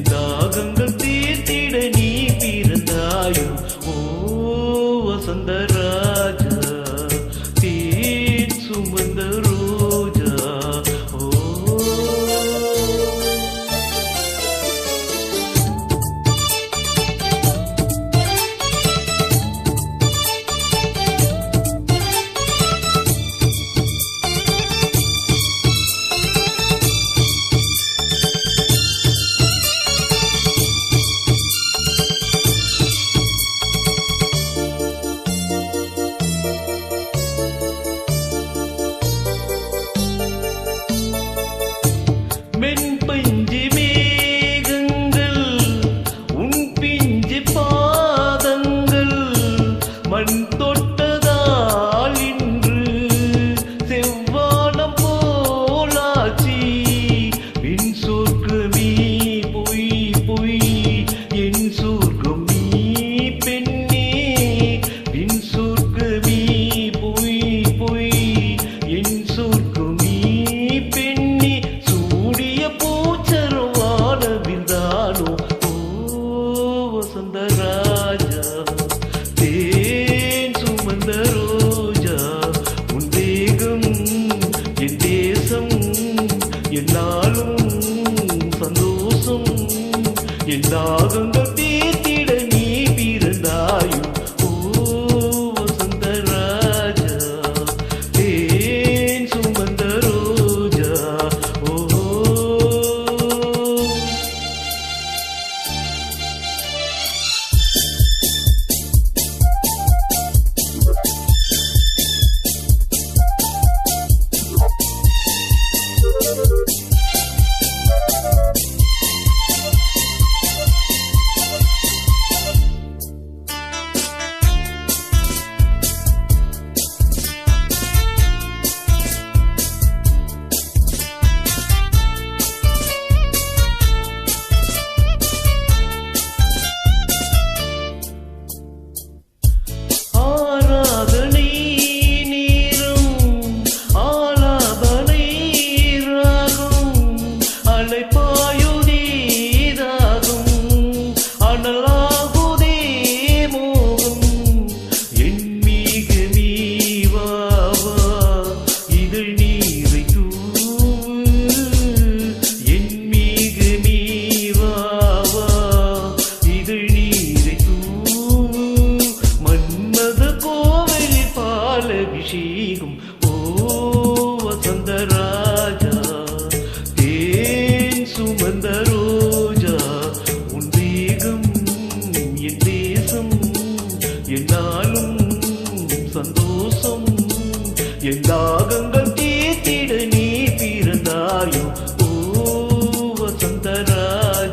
தாகங்கள் தீர்த்திட நீ பிறந்தாயோ ஓ வசந்தரா. bình எல்லாரும் சந்தோஷம் எல்லாகங்கள் இல்லாகும்